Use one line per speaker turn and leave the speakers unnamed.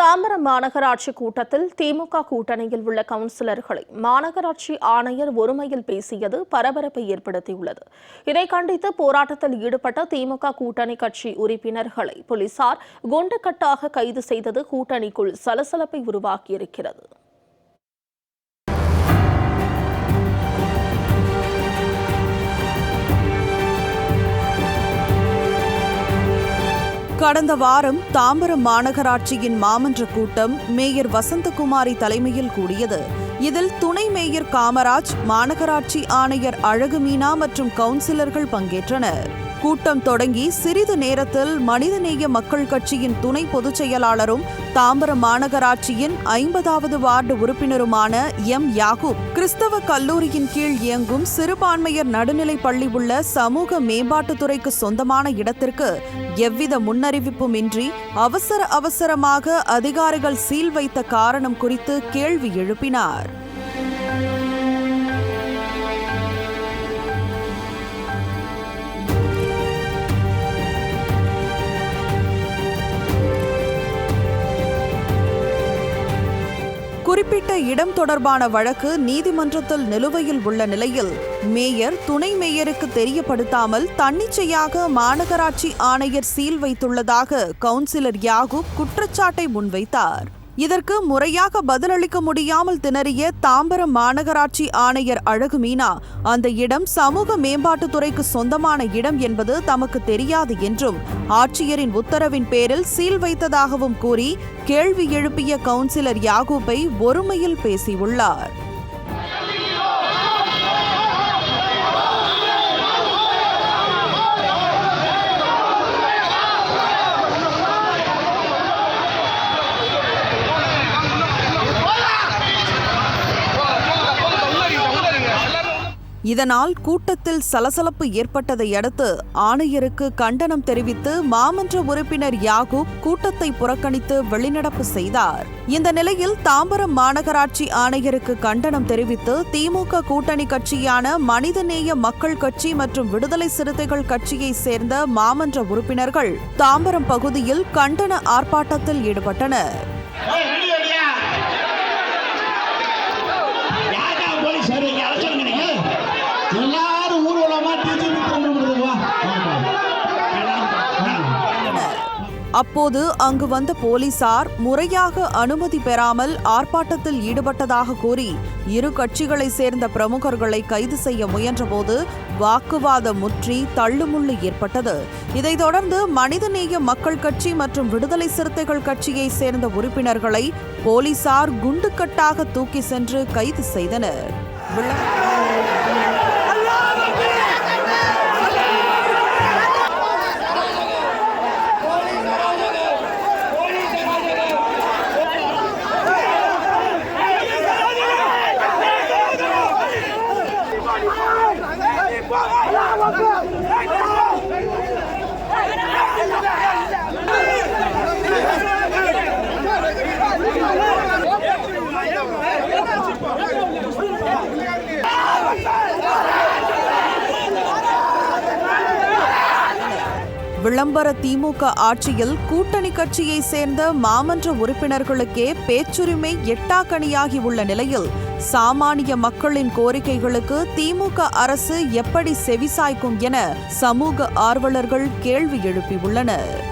தாம்பரம் மாநகராட்சி கூட்டத்தில் திமுக கூட்டணியில் உள்ள கவுன்சிலர்களை மாநகராட்சி ஆணையர் ஒருமையில் பேசியது பரபரப்பை ஏற்படுத்தியுள்ளது. இதை கண்டித்து போராட்டத்தில் ஈடுபட்ட திமுக கூட்டணி கட்சி உறுப்பினர்களை போலீசார் குண்டுக்கட்டாக கைது செய்தது கூட்டணிக்குள் சலசலப்பை உருவாக்கியிருக்கிறது.
கடந்த வாரம் தாம்பரம் மாநகராட்சியின் மாமன்ற கூட்டம் மேயர் வசந்தகுமாரி தலைமையில் கூடியது. இதில் துணை மேயர் காமராஜ் மாநகராட்சி ஆணையர் அழகுமீனா மற்றும் கவுன்சிலர்கள் பங்கேற்றனர். கூட்டம் தொடங்கி சிறிது நேரத்தில் மனிதநேய மக்கள் கட்சியின் துணை பொதுச் செயலாளரும் தாம்பரம் மாநகராட்சியின் ஐம்பதாவது வார்டு உறுப்பினருமான எம் யாகூப். கிறிஸ்தவ கல்லூரியின் கீழ் இயங்கும் சிறுபான்மையர் நடுநிலைப் பள்ளி உள்ள சமூக மேம்பாட்டுத்துறைக்கு சொந்தமான இடத்திற்கு எவ்வித முன்னறிவிப்புமின்றி அவசர அவசரமாக அதிகாரிகள் சீல் வைத்த காரணம் குறித்து கேள்வி எழுப்பினார். குறிப்பிட்ட இடம் தொடர்பான வழக்கு நீதிமன்றத்தில் நிலுவையில் உள்ள நிலையில் மேயர் துணை மேயருக்கு தெரியப்படுத்தாமல் தன்னிச்சையாக மாநகராட்சி ஆணையர் சீல் வைத்துள்ளதாக கவுன்சிலர் யாகூப் குற்றச்சாட்டை முன்வைத்தார். இதற்கு முறையாக பதிலளிக்க முடியாமல் திணறிய தாம்பரம் மாநகராட்சி ஆணையர் அழகு மீனா அந்த இடம் சமூக மேம்பாட்டுத்துறைக்கு சொந்தமான இடம் என்பது தமக்கு தெரியாது என்றும் ஆட்சியரின் உத்தரவின் பேரில் சீல் வைத்ததாகவும் கூறி கேள்வி எழுப்பிய கவுன்சிலர் யாகூப்பை ஒருமையில் பேசியுள்ளார். இதனால் கூட்டத்தில் சலசலப்பு ஏற்பட்டதை அடுத்து ஆணையருக்கு கண்டனம் தெரிவித்து மாமன்ற உறுப்பினர் யாகூப் கூட்டத்தை புறக்கணித்து வெளிநடப்பு செய்தார். இந்த நிலையில் தாம்பரம் மாநகராட்சி ஆணையருக்கு கண்டனம் தெரிவித்து திமுக கூட்டணி கட்சியான மனிதநேய மக்கள் கட்சி மற்றும் விடுதலை சிறுத்தைகள் கட்சியை சேர்ந்த மாமன்ற உறுப்பினர்கள் தாம்பரம் பகுதியில் கண்டன ஆர்ப்பாட்டத்தில் ஈடுபட்டனர்.
ஊர்வலமா டிஜிபி திரும்ப
அப்போது அங்கு வந்த போலீசார் முறையாக அனுமதி பெறாமல் ஆர்ப்பாட்டத்தில் ஈடுபட்டதாக கூறி இரு கட்சிகளை சேர்ந்த பிரமுகர்களை கைது செய்ய முயன்றபோது வாக்குவாதம் முற்றி தள்ளுமுள்ளு ஏற்பட்டது. இதைத் தொடர்ந்து மனிதநேய மக்கள் கட்சி மற்றும் விடுதலை சிறுத்தைகள் கட்சியை சேர்ந்த உறுப்பினர்களை போலீசார் குண்டுக்கட்டாக தூக்கி சென்று கைது செய்தனர். Yeah. விளம்பர திமுக ஆட்சியில் கூட்டணி கட்சியை சேர்ந்த மாமன்ற உறுப்பினர்களுக்கே பேச்சுரிமை எட்டாக்கணியாகி உள்ள நிலையில் சாமானிய மக்களின் கோரிக்கைகளுக்கு திமுக அரசு எப்படி செவிசாய்க்கும் என சமூக ஆர்வலர்கள் கேள்வி எழுப்பியுள்ளனர்.